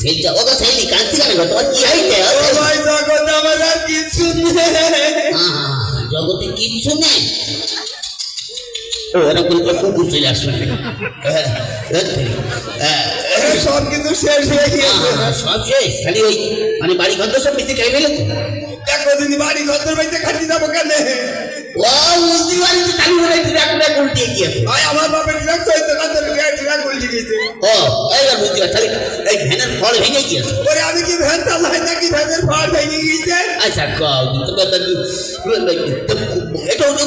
সেইটা ও তো কান্তি গানে ঘর তোমার কি হইতে ও ভাই, জগৎ আমার আর কিছু নেই। জগতে কিচ্ছু নেই। কুকুর চলে আসবে হ্যাঁ, হ্যাঁ, সব কিছু শেষ হয়ে গিয়েছে। সব শেষ খালি ওই মানে বাড়ি ঘর তো সব বেশি খেয়ে ফেলেছে। দেখো দিন বাড়ি ঘর বাইতে খাটি যাব কেন? ও বুঝতে পারিস তালি ট্রাক ট্রাক উল্টে গিয়েছে আমার বাপের ট্রাক চলতে কাদের ট্রাক উল্টে গেছে ও এইবার বুঝতে পারছি এই ভ্যানের ফল ভেঙে গিয়েছে ওরে আমি কি ভ্যান চালাই নাকি? ভ্যানের ফাড় ভেঙে গিয়েছে? আচ্ছা কও এটা ওটা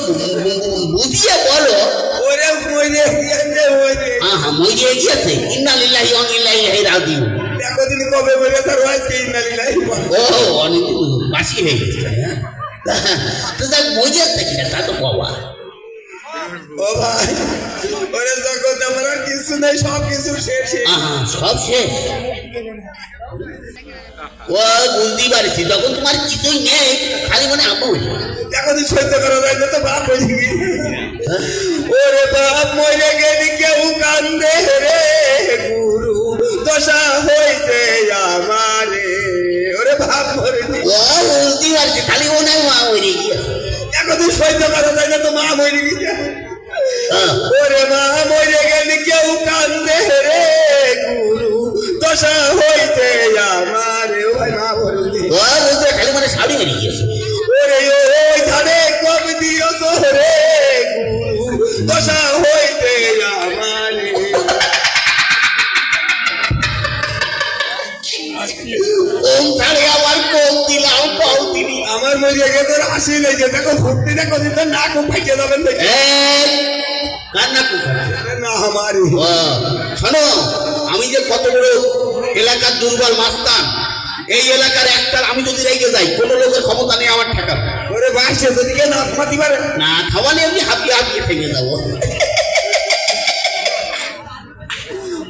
বুঝিয়ে বলো। ওরে মরে গিয়েছে ওরে মরে গিয়েছে ইন্না লিল্লাহি ওয়া ইন্না ইলাইহি রাজিউন। দেখো কবে মরে তার আজকে ইন্নালি লাই ও অনেক বাসি হয়ে গেছে হ্যাঁ? তো দেখ মরে না তা তো কবা ও ভাই ওরে জগৎ আমার নাই সব কিছু শেষ। সব শেষ। ও বুঝতেই পারছি যখন তোমার কিছুই নেই খালি মনে আমল দেখো সহ্য করা যায় না তো বাপ মরে গিয়েছে ওরে বাপ মরে গেলি কেউ কান্দে রে গুরু দশা হইছে আমারে। ওরে বাপ মরে ও বুঝতেই পারছি খালি মনে হয় মা মরে গিয়েছে এতদিন সহ্য করা যায় না তো মা মরে গেছে হ্যাঁ। ওরে মা মরে গেলি দিলি। আমার গেছে দেখো দেখো যাবেন দেখি কান্না না আমারে শোনো আমি যে কত বড় এলাকার দুর্বল মাস্তান এই এলাকার একটা আমি যদি রেগে যাই কোনো লোকের ক্ষমতা নেই আমার ঠেকার। ওরে যদি পারে। না খাওয়ালে আমি হাঁপিয়ে হাঁপিয়ে থেকে যাব।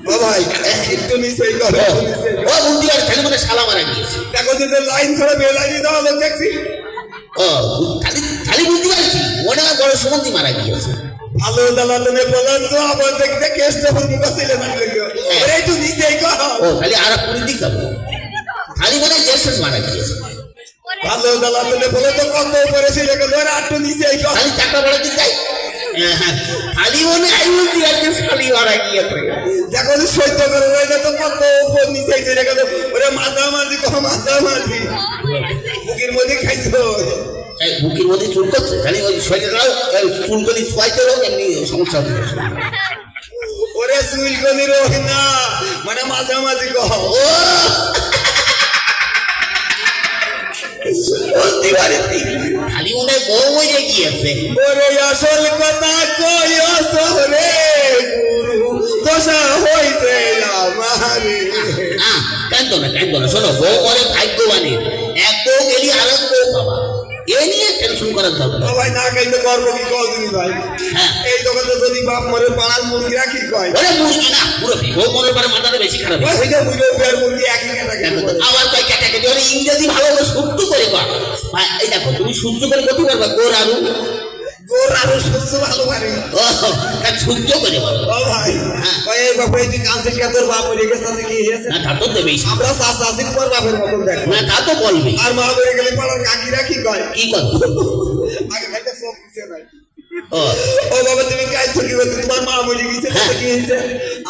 ও একটু নিচেই করো। ও আর খালি মানে শালা মারা গিয়েছে দেখো যে লাইন ছাড়া বেলাইনি দেওয়া লোক দেখছি। ও খালি খালি বুদ্ধি পারছি হয় বড় সুমন্তি মারা গিয়েছে ভালো জ্বালাতনে বলেন তো আবার দেখতে কেসটা ফুল ছেলে থাকলে ওরে একটু নিচেই করো। ও খালি আর কোন দিক যাব। খালি মানে দেড়শো মারা গিয়েছে ভালো জ্বালাতনে বলে তো কত উপরে ছিল ওরে একটু নিচেই করো। খালি চারটা বড় দিক যাই। মনে বুদ্ধি মারা গিয়েছে। দেখো যে সহ্য করে যায় না কত উপর নিচেই ছিল কেন ওরে মাঝামাঝি কম মাঝামাঝি। বুকের মধ্যে খাইছো? বুকের মধ্যে চুল করছে? খালি ওই শরীরে চুল করি শোয়াইতে হোক এমনি সমস্যা হচ্ছে। ওরে সুইল কনি রোহি না মানে মাঝামাঝি কহ। ও! খালি মনে বউ গিয়েছে ওরে আসল কথা কয় সরে গুরু দশা হইছে আমারে। কান্দো না কেন না শোনো বউ করে ভাগ্যবানের। এক বউ গেলি আর এক বউ বাবা। এ নিয়ে টেনশন করার দরকার ভাই না খাইতে করব কি? ভাই? হ্যাঁ। এই জগতে যদি বাপ মরে পাড়ার মুরগিরা কি কয়? ওরে মুরগি না পুরো বউ মরে পরে মাথাটা বেশি খারাপ মুরগি একই আবার কয় ওরে ইংরেজি ভালো করে শুদ্ধ করে এই দেখো তুমি সহ্য করে কত পারবা তোর আলু গোর আরও সুস্থ ভালো পারে শুদ্ধ করে ভাই হ্যাঁ। এই বাপ এই তুই কাঁদছিস কে তোর বাপ মরে গেছে তাতে কি হয়েছে? না তা তো দেবেই। আমরা চাষ চাষি তোমার বাপের মতন দেখ। না তা তো বলবে। আর মা মরে গেলে পাড়ার কাকিরা কি কয়? কি করব আগে খাইতে সব কিছু নাই ও। ও বাবা তুমি কাইছো কি বলতে? তোমার মা মরে গেছে কি হয়েছে?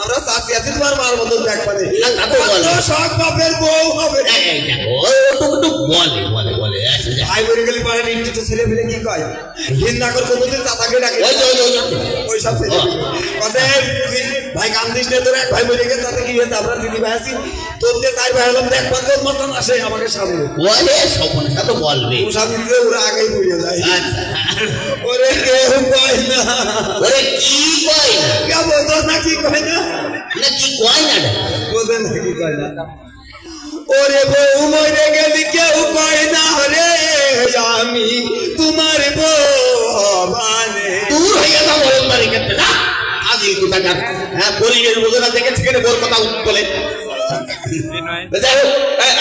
আমরা চাষি আছি তোমার মার মতন দেখ পারে না, তা তো বলে। সব বাপের বউ হবে। এই, এই দেখো ও তো একটু বলে বলে বলে আচ্ছা ভাই মরে গেলে পারে নির্দিষ্ট ছেলে মেলে কি কয়? ঘৃণা করে কোনোদিন চাচাকে ডাকে। ওই যে ওই যে, ওই যে। ওই সব ছেলে কথা ভাই কান্দিস না তোর এক ভাই মরে গেছে তাতে কি হয়েছে? আমরা দিদি ভাই আছি। তোর যে চার ভাই হলাম দেখ পাঁচ মতন আসে আমাকে সামনে। বলে সপন তো বলবে। ও সামনে দিয়ে ওরা আগেই বুঝে যায়। আচ্ছা ওরে কেউ কয় না। ওরে কি কয় না? কে বোঝো না কি কয় না না? না। ওরে বউ মরে না রে, আমি তোমার মানে হয়ে যাও না হ্যাঁ বলে।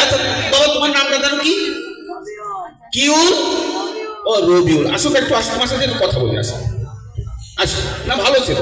আচ্ছা নামটা জানো কি? ও আসুক একটু আসো তোমার সাথে কথা বলি আসো আসো না, ভালো ছিল।